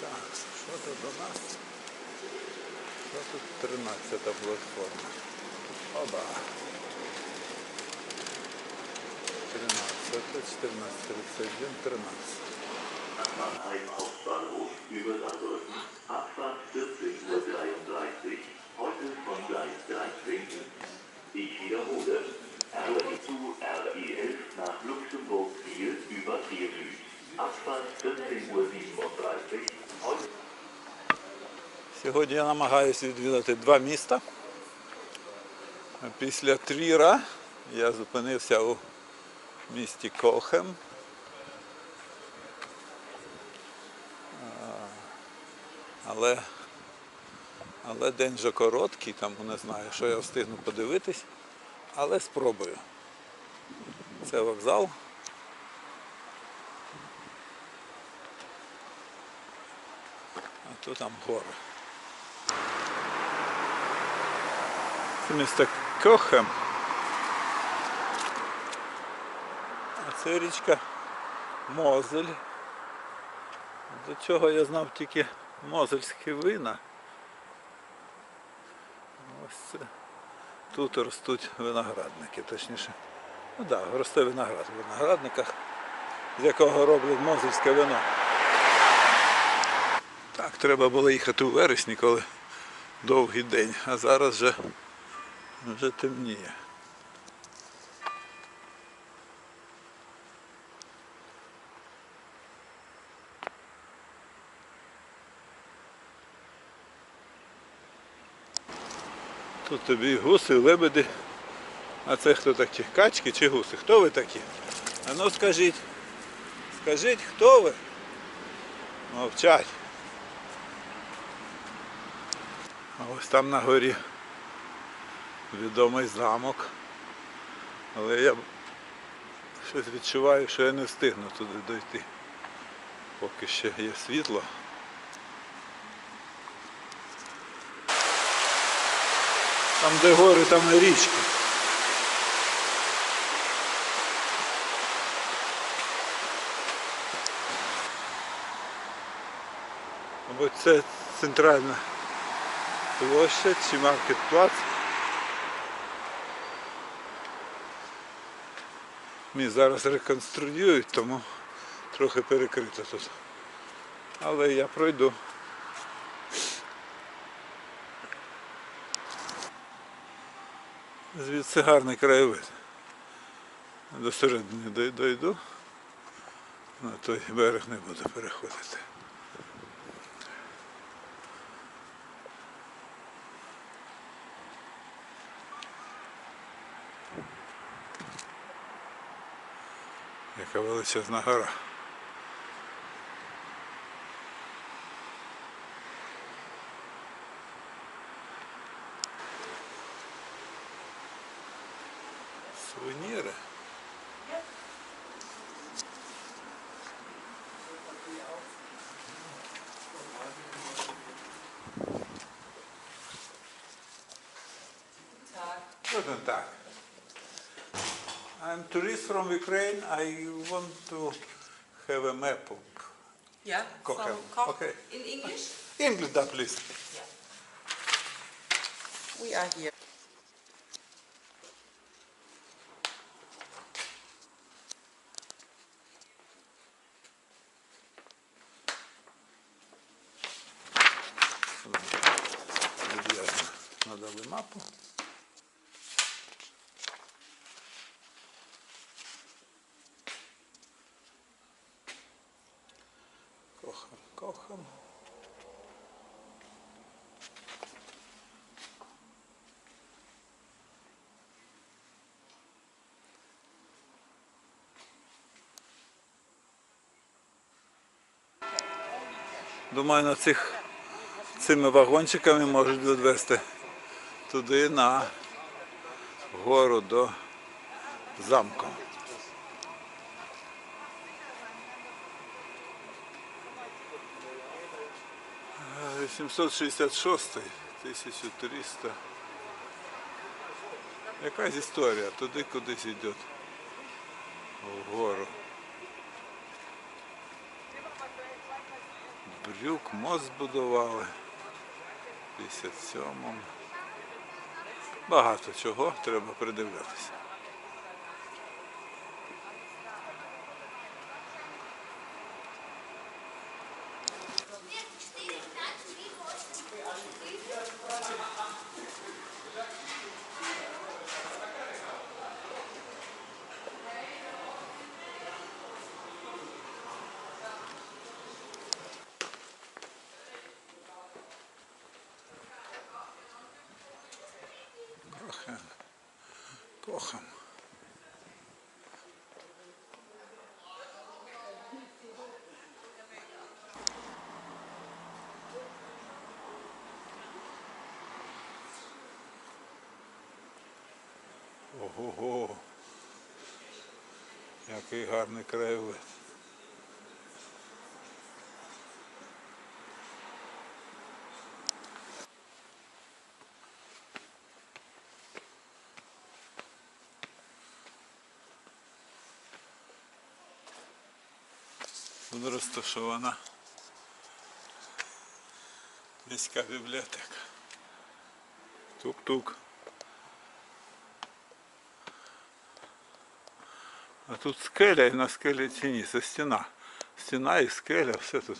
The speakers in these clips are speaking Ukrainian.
Так, що тут у нас? Що тут 13 платформа? Оба. 13, 14, 31, 13. Mannheim Hauptbahnhof über Saarbrücken. Abfahrt 14.33 Uhr. Heute von Gleis 13. Ich wiederhole. RE zu RE11 nach Luxemburg Ziel über Trier Süd. Abfahrt 14.37 Uhr. Сьогодні я намагаюся відвідати два міста. Після Тріра я зупинився у місті Кохем. Але, але день вже короткий, тому не знаю, що я встигну подивитись, але спробую. Це вокзал. Тут там гори. Це місто Кохем. А це річка Мозель. До цього я знав тільки мозельські вина. Ось це. Тут ростуть виноградники, точніше. Ну так, да, росте виноград в виноградниках, з якого роблять мозельське вино. Так, треба було їхати у вересні, коли довгий день, а зараз вже, вже темніє. Тут тобі гуси, і лебеді. А це хто такі? Качки чи гуси? Хто ви такі? А ну скажіть. Скажіть, хто ви? Мовчать. Ось там на горі відомий замок. Але я щось відчуваю, що я не встигну туди дойти. Поки ще є світло. Там де гори, там і річка. Мабуть, це центральна площа чи маркетплац. Мій зараз реконструюють, тому трохи перекрито тут. Але я пройду. Звідси гарний краєвид. До середини дойду. На той берег не буду переходити. Яка величезна гора. Сувеніри. Guten Tag. I'm tourist from Ukraine. I want to have a map of Yeah, from yeah. Okay. in English. English, please. We are here. Кохам. Думаю, на цих цими вагончиками можуть відвезти туди на гору до замку. Е, 866 1300. Якась історія, туди кудись йде. Вгору. Брюк мост збудували. В 57-му. Багато чого треба придивлятися. Кохам. Кохам. Ого-го. Який гарний краєвид. Тут розташована міська бібліотека. Тук-тук. А тут скеля і на скелі ціні, це стіна. Стіна і скеля, все тут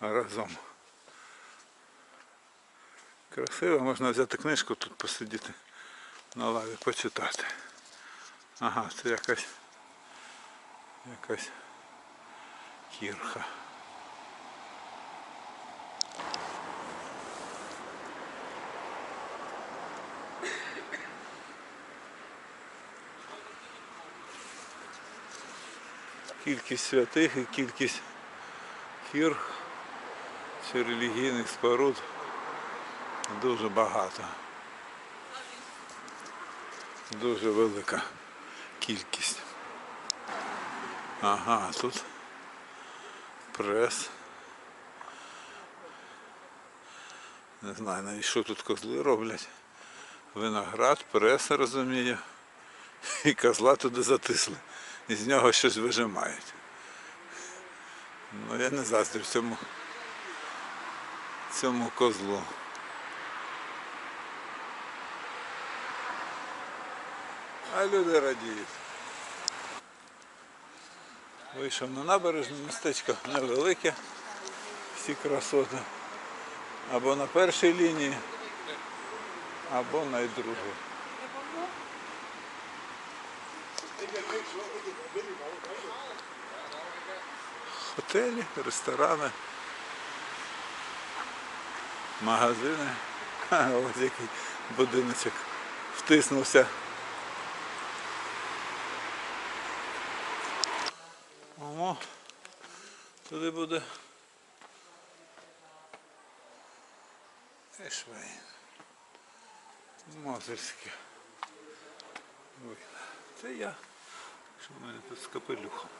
разом. Красиво, можна взяти книжку тут посидіти на лаві, почитати. Ага, це якась якась кірха. Кількість святих і кількість кір чи релігійних споруд дуже багато. Дуже велика кількість. Ага, тут прес. Не знаю, навіть що тут козли роблять. Виноград, прес, розумію. І козла туди затисли. І з нього щось вижимають. Ну я не заздрю цьому, цьому козлу. А люди радіють. Вийшов на набережну, містечко невелике, всі красоти. Або на першій лінії, або на другій. Готелі, ресторани, магазини. Ха, ось який будиночок втиснувся. О, туди буде Ешвейн. Мозерське. Це я. Що в мене тут з капелюхом.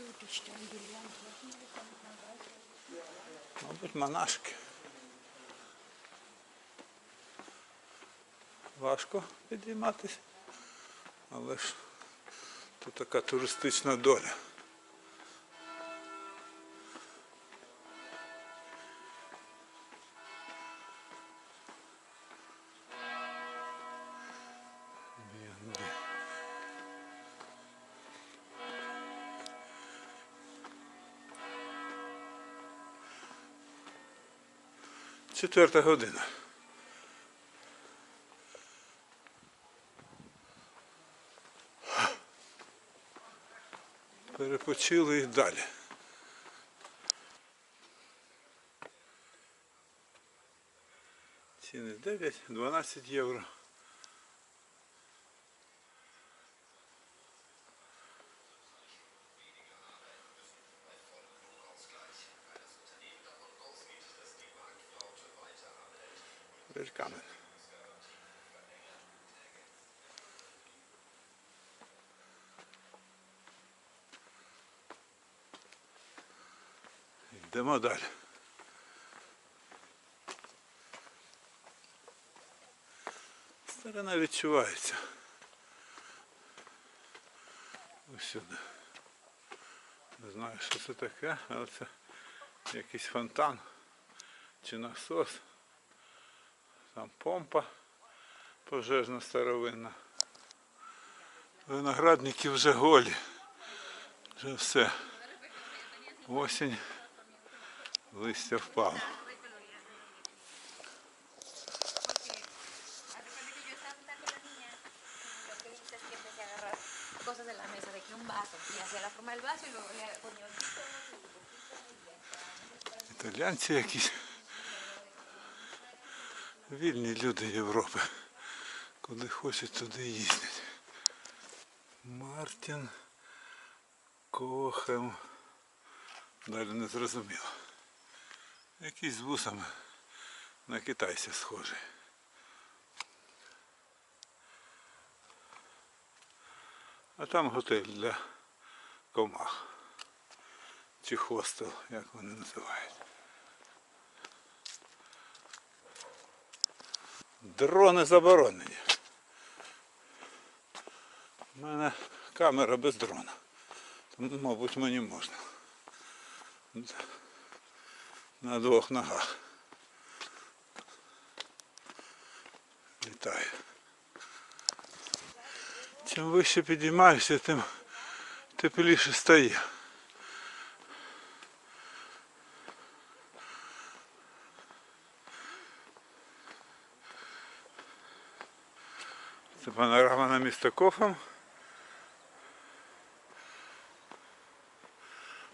Leeren Мабуть, монашки. Важко підійматись, але ж тут така туристична доля. Четверта година. Перепочили і далі. Ціни 9-12 євро. Йдемо далі. Старина відчувається. Усюди. Не знаю, що це таке, але це якийсь фонтан чи насос. Там помпа пожежна старовинна. Виноградники вже голі. Вже все. Осінь. Листя впало. Італійці якісь вільні люди Європи. Куди хочуть, туди їздять. Мартін Кохем. Далі не зрозуміло. Якийсь з вусами на китайця схожий. А там готель для комах. Чи хостел, як вони називають. Дрони заборонені. У мене камера без дрона. Мабуть, мені можна. На двох ногах. Літаю. Чим вище підіймаюся, тим тепліше стає. Це панорама на місто Кофом.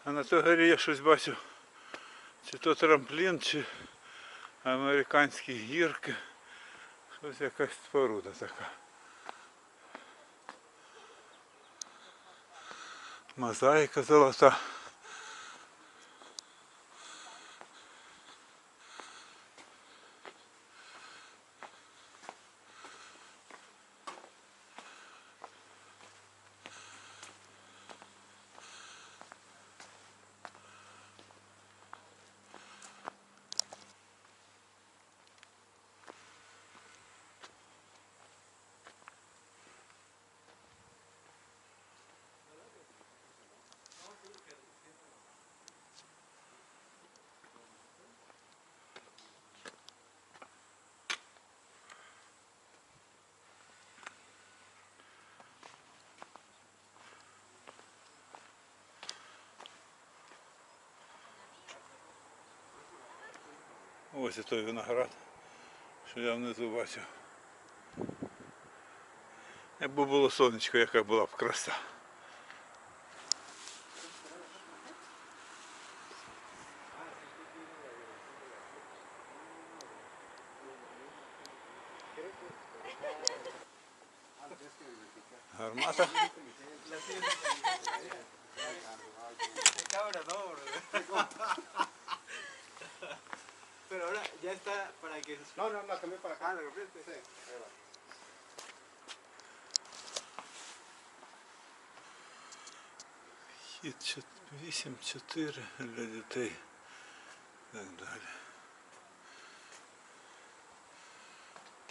А на той горі я щось бачу. Чи то трамплін, чи американські гірки. Щось якась споруда така. Мозаїка золота. Ось і той виноград, що я внизу бачив. Якби було сонечко, яка була б краса. Хід 8-4 для дітей. Так далі.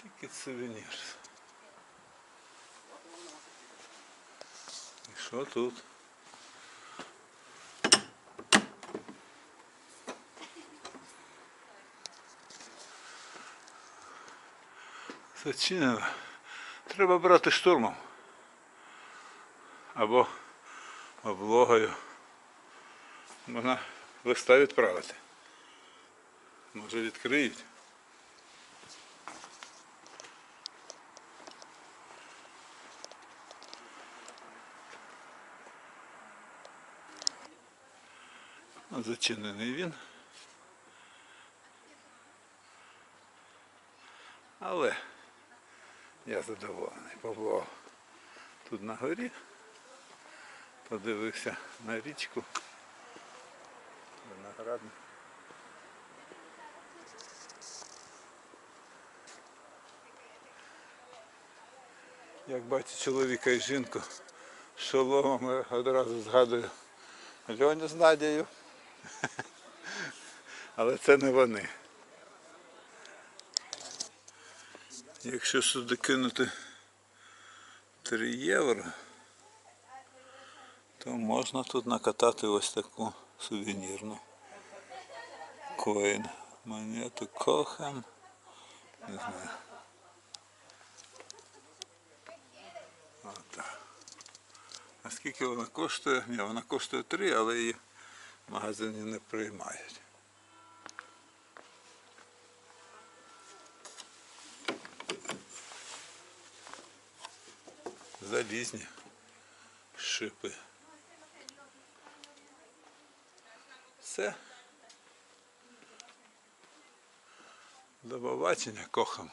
Ticket souvenirs. І що тут? Зачинено. Треба брати штурмом. Або облогою. Можна листа відправити. Може відкриють. Зачинений він. Але я задоволений. Побував тут на горі подивився на річку. Виноградник. Як бачу чоловіка і жінку з шоломом, я одразу згадую Льоню з Надією. Але це не вони. Якщо сюди кинути 3 євро, то можна тут накатати ось таку сувенірну коін. Монету Кохем. Не знаю. А скільки вона коштує? Ні, вона коштує 3, але її в магазині не приймають. Залізні шипи. Все. До побачення кохам.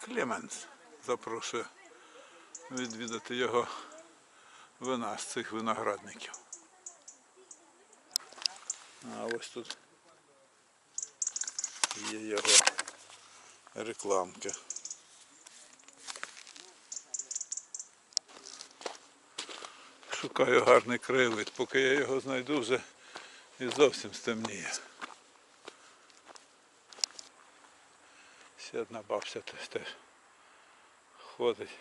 Клеменс запрошує відвідати його вина з цих виноградників. А ось тут є його рекламки. Шукаю гарний краєвид, поки я його знайду вже і зовсім стемніє. Ще одна бабця теж теж ходить.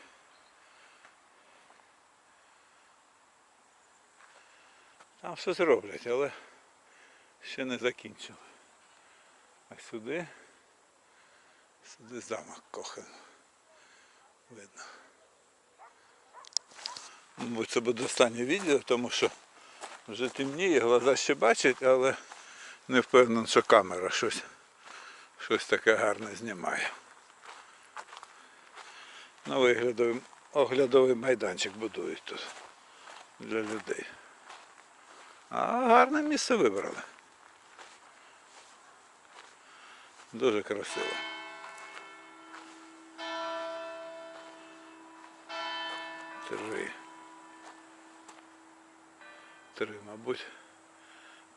Там щось роблять, але ще не закінчили. А сюди, сюди замок Кохан. Видно. Мабуть, це буде останнє відео, тому що вже темніє, глаза ще бачать, але не впевнений, що камера щось, щось таке гарне знімає. Новий оглядовий, оглядовий майданчик будують тут для людей. А гарне місце вибрали. Дуже красиво. Три. Три, мабуть,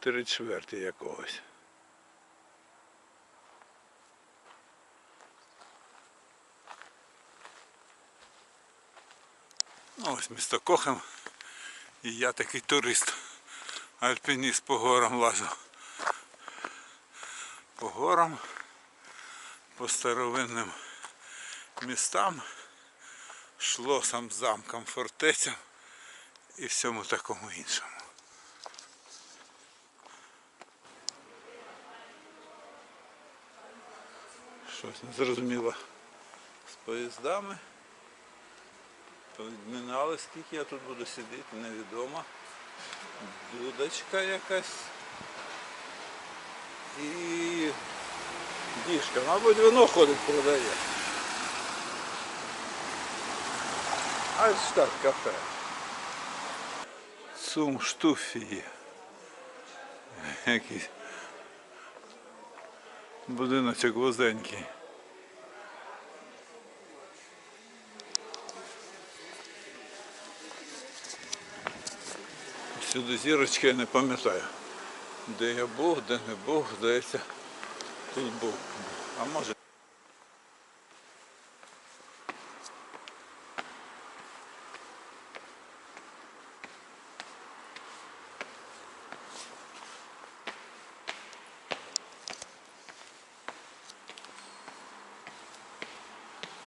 три чверті якогось. Ну, ось місто Кохем. І я такий турист. Альпініст по горам лажу. По горам, по старовинним містам, шлосам, замкам, фортецям і всьому такому іншому. Щось незрозуміло з поїздами. Повідмінали, скільки я тут буду сидіти, невідомо. Дудочка якась. І діжка. Мабуть, вино ходить продає. Так кафе. Цум штуфії. Якийсь будиночок вузенький. Сюди зірочки я не пам'ятаю. Де я був, де не був, здається, тут був. А може